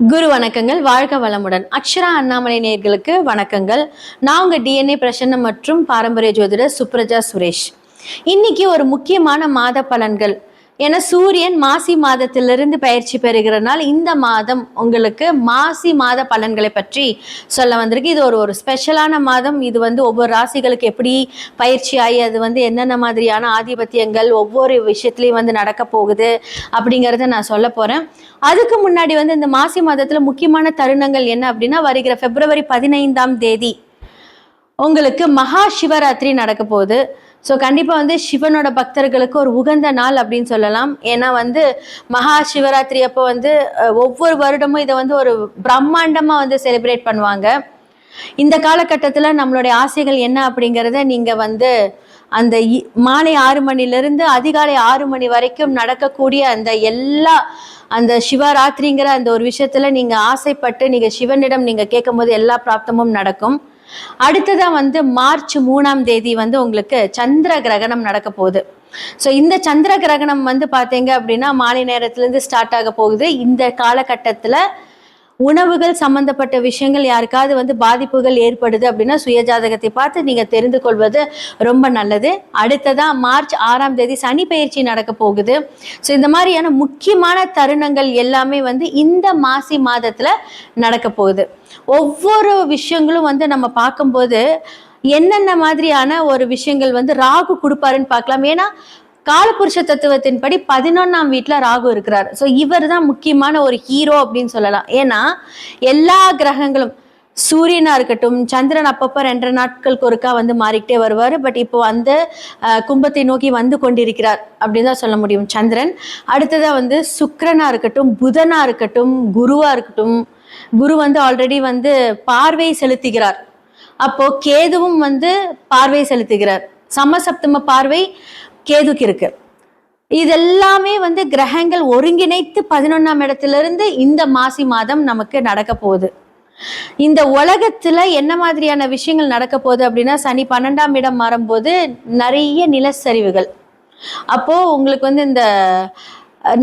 குரு வணக்கங்கள் வாழ்க வளமுடன். அக்ஷரா அண்ணாமலை நேயர்களுக்கு வணக்கங்கள். நான் உங்கள் டிஎன்ஏ பிரசன்னம் மற்றும் பாரம்பரிய ஜோதிடர் சுப்ரஜா சுரேஷ். இன்னைக்கு ஒரு முக்கியமான மாத பலன்கள். ஏன்னா சூரியன் மாசி மாதத்திலிருந்து பயிற்சி பெறுகிறனால் இந்த மாதம் உங்களுக்கு மாசி மாத பலன்களை பற்றி சொல்ல வந்திருக்கு. இது ஒரு ஒரு ஸ்பெஷலான மாதம். இது வந்து ஒவ்வொரு ராசிகளுக்கு எப்படி பயிற்சி ஆகி அது வந்து என்னென்ன மாதிரியான ஆதிபத்தியங்கள் ஒவ்வொரு விஷயத்துலையும் வந்து நடக்க போகுது அப்படிங்கிறத நான் சொல்ல போகிறேன் அதுக்கு முன்னாடி வந்து இந்த மாசி மாதத்தில் முக்கியமான தருணங்கள் என்ன அப்படின்னா வருகிற பிப்ரவரி பதினைந்தாம் தேதி உங்களுக்கு மகா சிவராத்திரி நடக்க போகுது. ஸோ கண்டிப்பாக வந்து சிவனோட பக்தர்களுக்கு ஒரு உகந்த நாள் அப்படின்னு சொல்லலாம். ஏன்னா வந்து மகா சிவராத்திரி அப்போ வந்து ஒவ்வொரு வருடமும் இதை வந்து ஒரு பிரம்மாண்டமாக வந்து செலிப்ரேட் பண்ணுவாங்க. இந்த காலகட்டத்தில் நம்மளுடைய ஆசைகள் என்ன அப்படிங்கிறத நீங்கள் வந்து அந்த இ- மாலை ஆறு மணிலேருந்து அதிகாலை ஆறு மணி வரைக்கும் நடக்கக்கூடிய அந்த எல்லா அந்த சிவராத்திரிங்கிற அந்த ஒரு விஷயத்தில் நீங்கள் ஆசைப்பட்டு நீங்கள் சிவனிடம் நீங்கள் கேட்கும்போது எல்லா பிராப்தமும் நடக்கும். அடுத்ததா வந்து மார்ச் மூணாம் தேதி வந்து உங்களுக்கு சந்திர கிரகணம் நடக்க போகுது. ஸோ இந்த சந்திர கிரகணம் வந்து பார்த்தீங்க அப்படின்னா மாலை நேரத்துலேருந்து ஸ்டார்ட் ஆக போகுது. இந்த காலகட்டத்தில் உணவுகள் சம்பந்தப்பட்ட விஷயங்கள் யாருக்காவது வந்து பாதிப்புகள் ஏற்படுது அப்படின்னா சுயஜாதகத்தை பார்த்து நீங்க தெரிந்து கொள்வது ரொம்ப நல்லது. அடுத்ததா மார்ச் ஆறாம் தேதி சனி பயிற்சி நடக்க போகுது. ஸோ இந்த மாதிரியான முக்கியமான தருணங்கள் எல்லாமே வந்து இந்த மாசி மாதத்துல நடக்க போகுது. ஒவ்வொரு விஷயங்களும் வந்து நம்ம பார்க்கும்போது என்னென்ன மாதிரியான ஒரு விஷயங்கள் வந்து ராகு கொடுப்பாருன்னு பார்க்கலாம். ஏன்னா காலபுருஷ தத்துவத்தின்படி பதினொன்னாம் வீட்டில் ராகு இருக்கிறார். ஸோ இவர் தான் முக்கியமான ஒரு ஹீரோ அப்படின்னு சொல்லலாம். ஏன்னா எல்லா கிரகங்களும் சூரியனா இருக்கட்டும் சந்திரன் அப்பப்போ ரெண்டரை நாட்களுக்கு ஒருக்கா வந்து மாறிக்கிட்டே வருவார். பட் இப்போ வந்து கும்பத்தை நோக்கி வந்து கொண்டிருக்கிறார் அப்படின்னு தான் சொல்ல முடியும். சந்திரன். அடுத்ததா வந்து சுக்கரனா இருக்கட்டும் புதனா இருக்கட்டும் குருவா இருக்கட்டும் குரு வந்து ஆல்ரெடி வந்து பார்வை செலுத்துகிறார். அப்போ கேதுவும் வந்து பார்வை செலுத்துகிறார். சமசப்தம பார்வை கேதுக்கு இருக்கு. இதெல்லாமே வந்து கிரகங்கள் ஒருங்கிணைத்து பதினொன்னாம் இடத்திலிருந்து இந்த மாசி மாதம் நமக்கு நடக்க போகுது. இந்த உலகத்துல என்ன மாதிரியான விஷயங்கள் நடக்க போகுது அப்படின்னா சனி பன்னெண்டாம் இடம் மாறும்போது நிறைய நிலச்சரிவுகள். அப்போ உங்களுக்கு வந்து இந்த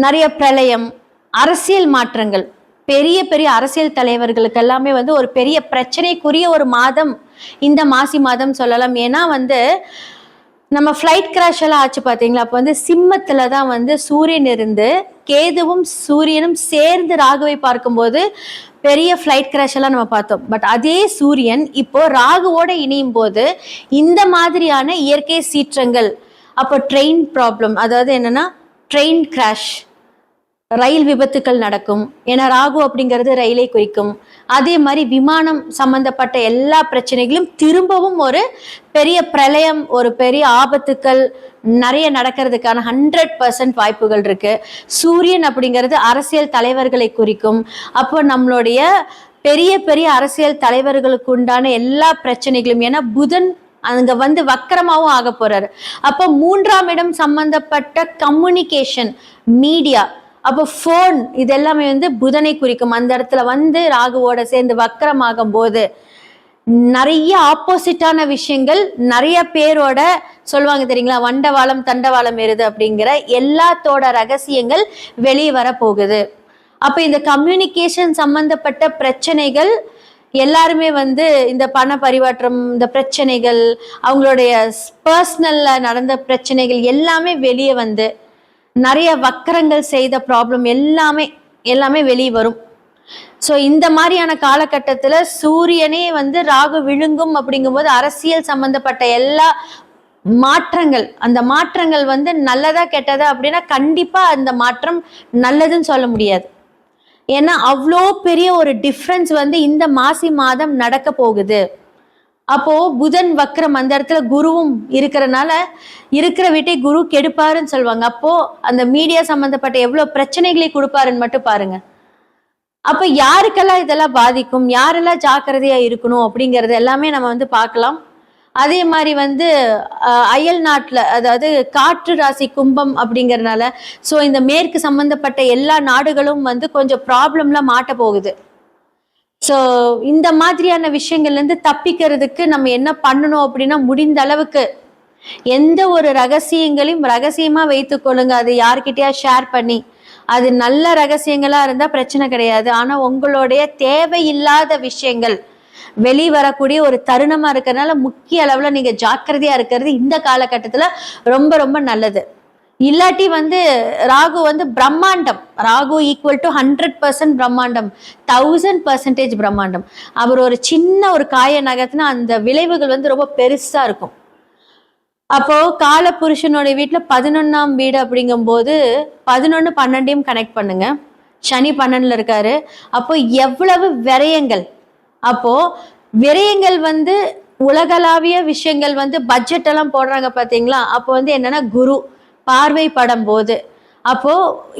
நிறைய பிரளயம் அரசியல் மாற்றங்கள் பெரிய பெரிய அரசியல் தலைவர்களுக்கு எல்லாமே வந்து ஒரு பெரிய பிரச்சனைக்குரிய ஒரு மாதம் இந்த மாசி மாதம் சொல்லலாம். ஏன்னா வந்து நம்ம ஃப்ளைட் கிராஷ் எல்லாம் ஆச்சு பார்த்தீங்களா அப்போ வந்து சிம்மத்தில் தான் வந்து சூரியன் இருந்து கேதுவும் சூரியனும் சேர்ந்து ராகுவை பார்க்கும்போது பெரிய ஃப்ளைட் கிராஷ் எல்லாம் நம்ம பார்த்தோம். பட் அதே சூரியன் இப்போ ராகுவோட இணையும் போது இந்த மாதிரியான இயற்கை சீற்றங்கள் அப்போ ட்ரெயின் ப்ராப்ளம் அதாவது என்னன்னா ட்ரெயின் கிராஷ் ரயில் விபத்துக்கள் நடக்கும். ஏன்னா ராகு அப்படிங்கிறது ரயிலை குறிக்கும். அதே மாதிரி விமானம் சம்பந்தப்பட்ட எல்லா பிரச்சனைகளும் திரும்பவும் ஒரு பெரிய பிரளயம் ஒரு பெரிய ஆபத்துக்கள் நிறைய நடக்கிறதுக்கான ஹண்ட்ரட் பர்சன்ட் வாய்ப்புகள் இருக்கு. சூரியன் அப்படிங்கிறது அரசியல் தலைவர்களை குறிக்கும். அப்போ நம்மளுடைய பெரிய பெரிய அரசியல் தலைவர்களுக்கு உண்டான எல்லா பிரச்சனைகளும் ஏன்னா புதன் அங்க வந்து வக்கரமாகவும் ஆக போறாரு. அப்போ மூன்றாம் இடம் சம்பந்தப்பட்ட கம்யூனிகேஷன் மீடியா அப்போ ஃபோன் இது எல்லாமே வந்து புதனை குறிக்கும். அந்த இடத்துல வந்து ராகுவோட சேர்ந்து வக்கரமாகும் போது நிறைய ஆப்போசிட்டான விஷயங்கள் நிறைய பேரோட சொல்லுவாங்க தெரியுங்களா? வண்டவாளம் தண்டவாளம் எருது அப்படிங்கிற எல்லாத்தோட ரகசியங்கள் வெளியே வர போகுது. அப்ப இந்த கம்யூனிகேஷன் சம்பந்தப்பட்ட பிரச்சனைகள் எல்லாருமே வந்து இந்த பண பரிமாற்றம் இந்த பிரச்சனைகள் அவங்களுடைய பர்சனல்ல நடந்த பிரச்சனைகள் எல்லாமே வெளியே வந்து நிறைய வக்கரங்கள் செய்த ப்ராப்ளம் எல்லாமே எல்லாமே வெளியே வரும். ஸோ இந்த மாதிரியான காலகட்டத்தில் சூரியனே வந்து ராகு விழுங்கும் அப்படிங்கும்போது அரசியல் சம்பந்தப்பட்ட எல்லா மாற்றங்கள் அந்த மாற்றங்கள் வந்து நல்லதா கெட்டதா அப்படின்னா கண்டிப்பாக அந்த மாற்றம் நல்லதுன்னு சொல்ல முடியாது. ஏன்னா அவ்வளோ பெரிய ஒரு டிஃப்ரென்ஸ் வந்து இந்த மாசி மாதம் நடக்க போகுது. அப்போ புதன் வக்ரம் அந்த இடத்துல குருவும் இருக்கிறனால இருக்கிற வீட்டை குரு கெடுப்பாருன்னு சொல்லுவாங்க. அப்போ அந்த மீடியா சம்பந்தப்பட்ட எவ்வளவு பிரச்சனைகளை கொடுப்பாருன்னு மட்டும் பாருங்க. அப்ப யாருக்கெல்லாம் இதெல்லாம் பாதிக்கும்? யாரெல்லாம் ஜாக்கிரதையா இருக்கணும் அப்படிங்கறது எல்லாமே நம்ம வந்து பார்க்கலாம். அதே மாதிரி வந்து அயல் நாட்டில் அதாவது காற்று ராசி கும்பம் அப்படிங்கிறனால ஸோ இந்த மேற்கு சம்பந்தப்பட்ட எல்லா நாடுகளும் வந்து கொஞ்சம் ப்ராப்ளம்லாம் மாட்ட போகுது. ஸோ இந்த மாதிரியான விஷயங்கள்ல இருந்து தப்பிக்கிறதுக்கு நம்ம என்ன பண்ணணும் அப்படின்னா முடிந்த அளவுக்கு எந்த ஒரு ரகசியங்களையும் ரகசியமா வைத்துக்கொள்ளுங்க அது யார்கிட்டயா ஷேர் பண்ணி. அது நல்ல ரகசியங்களா இருந்தா பிரச்சனை கிடையாது. ஆனா உங்களுடைய தேவையில்லாத விஷயங்கள் வெளி வரக்கூடிய ஒரு தருணமா இருக்கிறதுனால முக்கிய அளவுல நீங்க ஜாக்கிரதையா இருக்கிறது இந்த காலகட்டத்துல ரொம்ப ரொம்ப நல்லது. இல்லாட்டி வந்து ராகு வந்து பிரம்மாண்டம். Rahu equal to hundred percent பிரம்மாண்டம். தௌசண்ட் பர்சன்டேஜ் பிரம்மாண்டம். அவர் ஒரு சின்ன ஒரு காய நகர்த்தினா அந்த விளைவுகள் வந்து ரொம்ப பெருசா இருக்கும். அப்போ கால புருஷனோட வீட்டில் பதினொன்னாம் வீடு அப்படிங்கும்போது பதினொன்று பன்னெண்டையும் கனெக்ட் பண்ணுங்க. சனி பன்னெண்டில் இருக்காரு. அப்போ எவ்வளவு விரயங்கள்? அப்போ விரயங்கள் வந்து உலகளாவிய விஷயங்கள் வந்து பட்ஜெட் எல்லாம் போடுறாங்க பார்த்தீங்களா அப்போ வந்து என்னன்னா குரு. பார்வைப்படும் போது. அப்போ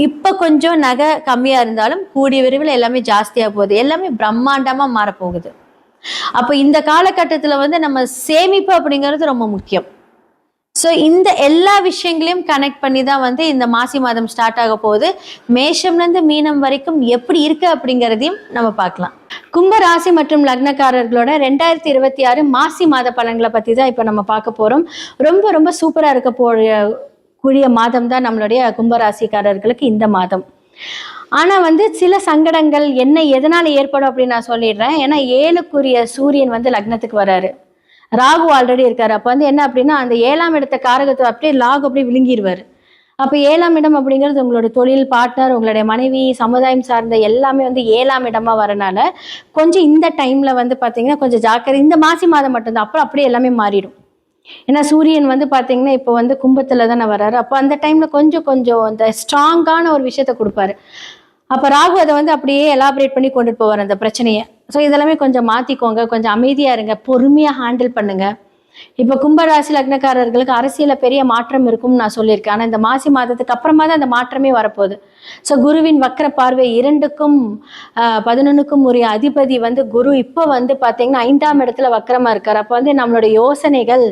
இப்ப கொஞ்சம் நகை கம்மியா இருந்தாலும் கூடிய விரைவில் எல்லாமே ஜாஸ்தியா போகுது. எல்லாமே பிரம்மாண்டமா மாறப்போகுது. அப்போ இந்த காலகட்டத்தில் வந்து நம்ம சேமிப்பு அப்படிங்கிறது ரொம்ப முக்கியம். ஸோ இந்த எல்லா விஷயங்களையும் கனெக்ட் பண்ணி தான் வந்து இந்த மாசி மாதம் ஸ்டார்ட் ஆக போகுது. மேஷம்லேருந்து மீனம் வரைக்கும் எப்படி இருக்கு அப்படிங்கிறதையும் நம்ம பார்க்கலாம். கும்ப ராசி மற்றும் லக்னக்காரர்களோட ரெண்டாயிரத்தி இருபத்தி ஆறு மாசி மாத பலன்களை பற்றி தான் இப்போ நம்ம பார்க்க போகிறோம் ரொம்ப ரொம்ப சூப்பராக இருக்க போகிற கூடிய மாதம் தான் நம்மளுடைய கும்பராசிக்காரர்களுக்கு இந்த மாதம். ஆனால் வந்து சில சங்கடங்கள் என்ன எதனால் ஏற்படும் அப்படின்னு நான் சொல்லிடுறேன். ஏன்னா ஏழுக்குரிய சூரியன் வந்து லக்னத்துக்கு வராரு. ராகு ஆல்ரெடி இருக்காரு. அப்போ வந்து என்ன அப்படின்னா அந்த ஏழாம் இடத்த காரகத்தை அப்படியே லாகு அப்படியே விழுங்கிடுவார் அப்போ ஏழாம் இடம் அப்படிங்கிறது உங்களோட தொழில் பார்ட்னர் உங்களுடைய மனைவி சமுதாயம் சார்ந்த எல்லாமே வந்து ஏழாம் இடமா வரனால கொஞ்சம் இந்த டைம்ல வந்து பார்த்தீங்கன்னா கொஞ்சம் ஜாக்கிரதை இந்த மாசி மாதம் மட்டும்தான். அப்புறம் அப்படியே எல்லாமே மாறிடும். ஏன்னா சூரியன் வந்து பார்த்தீங்கன்னா இப்போ வந்து கும்பத்தில் தானே வர்றாரு. அப்போ அந்த டைம்ல கொஞ்சம் கொஞ்சம் அந்த ஸ்ட்ராங்கான ஒரு விஷயத்த கொடுப்பாரு. அப்போ ராகு அதை வந்து அப்படியே எலாபரேட் பண்ணி கொண்டுட்டு போவார் அந்த பிரச்சனையை. ஸோ இதெல்லாமே கொஞ்சம் மாற்றிக்கோங்க கொஞ்சம் அமைதியாக இருங்க. பொறுமையாக ஹேண்டில் பண்ணுங்க. இப்போ கும்பராசி லக்னக்காரர்களுக்கு அரசியலில் பெரிய மாற்றம் இருக்கும்னு நான் சொல்லியிருக்கேன். ஆனால் இந்த மாசி மாதத்துக்கு அப்புறமா தான் அந்த மாற்றமே வரப்போகுது. ஸோ குருவின் வக்கர பார்வை இரண்டுக்கும் பதினொன்றுக்கும் உரிய அதிபதி வந்து குரு இப்போ வந்து பார்த்தீங்கன்னா ஐந்தாம் இடத்துல வக்கரமாக இருக்கார். அப்போ வந்து நம்மளோட யோசனைகள்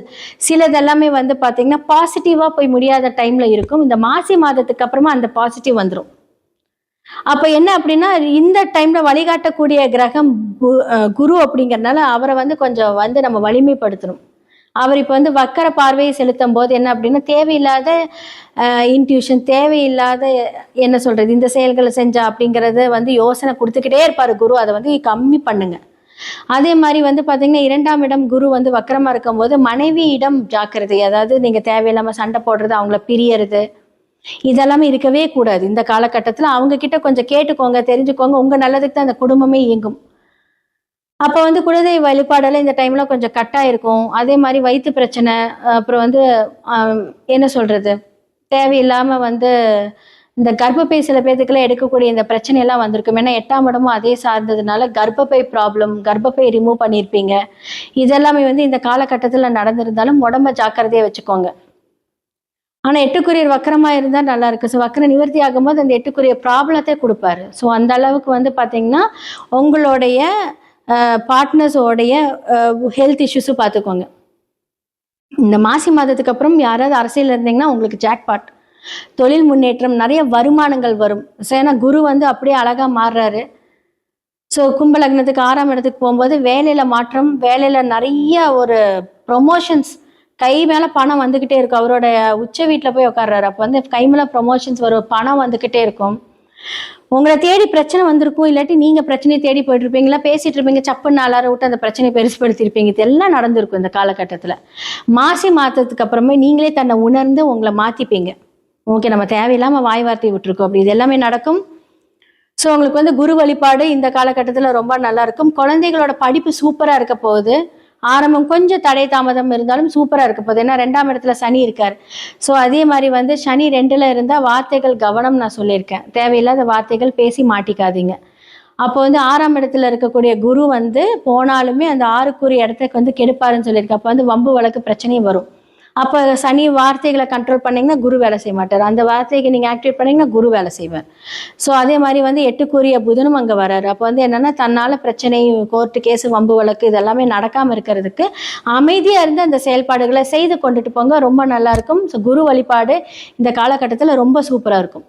சிலதெல்லாமே வந்து பார்த்தீங்கன்னா பாசிட்டிவாக போய் முடியாத டைமில் இருக்கும். இந்த மாசி மாதத்துக்கு அப்புறமா அந்த பாசிட்டிவ் வந்துடும் அப்ப என்ன அப்படின்னா இந்த டைம்ல வழிகாட்டக்கூடிய கிரகம் கு- குரு அப்படிங்கறதுனால அவரை வந்து கொஞ்சம் வந்து நம்ம வலிமைப்படுத்தணும். அவர் இப்போ வந்து வக்கர பார்வையை செலுத்தும் போது என்ன அப்படின்னா தேவையில்லாத இன்ட்யூஷன் தேவையில்லாத என்ன சொல்கிறது இந்த செயல்களை செஞ்சா அப்படிங்கிறத வந்து யோசனை கொடுத்துக்கிட்டே இருப்பார் குரு. அதை வந்து கம்மி பண்ணுங்க. அதே மாதிரி வந்து பார்த்தீங்கன்னா இரண்டாம் இடம் குரு வந்து வக்கரமாக இருக்கும்போது மனைவியிடம் ஜாக்கிரதை அதாவது நீங்கள் தேவையில்லாமல் சண்டை போடுறது அவங்கள பிரியறது இதெல்லாமே இருக்கவே கூடாது. இந்த காலகட்டத்தில் அவங்க கிட்ட கொஞ்சம் கேட்டுக்கோங்க தெரிஞ்சுக்கோங்க உங்கள் நல்லதுக்கு தான் அந்த குடும்பமே இயங்கும். அப்போ வந்து குலதெய்வ வழிபாடெல்லாம் இந்த டைம்ல கொஞ்சம் கட்டாக இருக்கும் அதே மாதிரி வயிற்று பிரச்சனை அப்புறம் வந்து என்ன சொல்றது? தேவையில்லாமல் வந்து இந்த கர்ப்பப்பை சில பேர்த்துக்கெல்லாம் எடுக்கக்கூடிய இந்த பிரச்சனையெல்லாம் வந்திருக்கும். ஏன்னா எட்டாம் இடமும் அதே சார்ந்ததுனால கர்ப்பப்பை ப்ராப்ளம் கர்ப்பப்பை ரிமூவ் பண்ணியிருப்பீங்க இதெல்லாமே வந்து இந்த காலகட்டத்தில் நடந்திருந்தாலும் உடம்ப ஜாக்கிரதையாக வச்சுக்கோங்க. ஆனால் எட்டுக்குரியர் வக்கரமாக இருந்தால் நல்லா இருக்கு. ஸோ வக்கர நிவர்த்தி ஆகும்போது அந்த எட்டுக்குரிய ப்ராப்ளத்தை கொடுப்பாரு. ஸோ அந்த அளவுக்கு வந்து பார்த்தீங்கன்னா உங்களுடைய பார்ட்னர்ஸோடைய ஹெல்த் இஷ்யூஸும் பார்த்துக்கோங்க இந்த மாசி மாதத்துக்கு அப்புறம் யாராவது அரசியல் இருந்தீங்கன்னா உங்களுக்கு ஜாக்பாட் தொழில் முன்னேற்றம் நிறைய வருமானங்கள் வரும். ஏன்னா குரு வந்து அப்படியே அழகாக மாறுறாரு. ஸோ கும்பலக்னத்துக்கு ஆறாம் இடத்துக்கு போகும்போது வேலையில் மாற்றம் வேலையில் நிறைய ஒரு ப்ரொமோஷன்ஸ் கை மேலே பணம் வந்துக்கிட்டே இருக்கும். அவரோட உச்ச வீட்டில் போய் உட்காடுறாரு அப்போ வந்து கை மேலே ப்ரொமோஷன்ஸ் வரும் பணம் வந்துக்கிட்டே இருக்கும். உங்களை தேடி பிரச்சனை வந்திருக்கும் இல்லாட்டி நீங்கள் பிரச்சனையை தேடி போயிட்டு இருப்பீங்களா பேசிட்டு இருப்பீங்க சப்புன்னு நாளார விட்டு அந்த பிரச்சனையை பெருசுபடுத்தியிருப்பீங்க. இதெல்லாம் நடந்திருக்கும் இந்த காலகட்டத்தில். மாசி மாற்றத்துக்கு அப்புறமே நீங்களே தன்னை உணர்ந்து உங்களை மாற்றிப்பீங்க ஓகே நம்ம தேவையில்லாமல் வாய் வார்த்தை விட்டுருக்கோம். அப்படி இது எல்லாமே நடக்கும். ஸோ உங்களுக்கு வந்து குரு வழிபாடு இந்த காலகட்டத்தில் ரொம்ப நல்லா இருக்கும். குழந்தைகளோட படிப்பு சூப்பராக இருக்க போகுது. ஆரம்பம் கொஞ்சம் தடை தாமதம் இருந்தாலும் சூப்பராக இருக்க போகுது. ஏன்னா ரெண்டாம் இடத்துல சனி இருக்கார். ஸோ அதே மாதிரி வந்து சனி ரெண்டில் இருந்தால் வார்த்தைகள் கவனம் நான் சொல்லியிருக்கேன். தேவையில்லாத வார்த்தைகள் பேசி மாட்டிக்காதீங்க. அப்போ வந்து ஆறாம் இடத்துல இருக்கக்கூடிய குரு வந்து போனாலுமே அந்த ஆறுக்குரிய இடத்துக்கு வந்து கெடுப்பாருன்னு சொல்லியிருக்கேன். அப்போ வந்து வம்பு வழக்கு பிரச்சனையும் வரும். அப்போ சனி வார்த்தைகளை கண்ட்ரோல் பண்ணிங்கன்னா குரு வேலை செய்ய மாட்டார். அந்த வார்த்தைக்கு நீங்கள் ஆக்டிவேட் பண்ணிங்கன்னா குரு வேலை செய்வார். ஸோ அதே மாதிரி வந்து எட்டுக்குரிய புதனும் அங்கே வராரு. அப்போ வந்து என்னென்னா தன்னால் பிரச்சனை கோர்ட்டு கேஸு வம்பு வழக்கு இதெல்லாமே நடக்காமல் இருக்கிறதுக்கு அமைதியாக இருந்து அந்த செயல்பாடுகளை செய்து கொண்டுட்டு போங்க. ரொம்ப நல்லாயிருக்கும் ஸோ குரு வழிபாடு இந்த காலகட்டத்தில் ரொம்ப சூப்பராக இருக்கும்.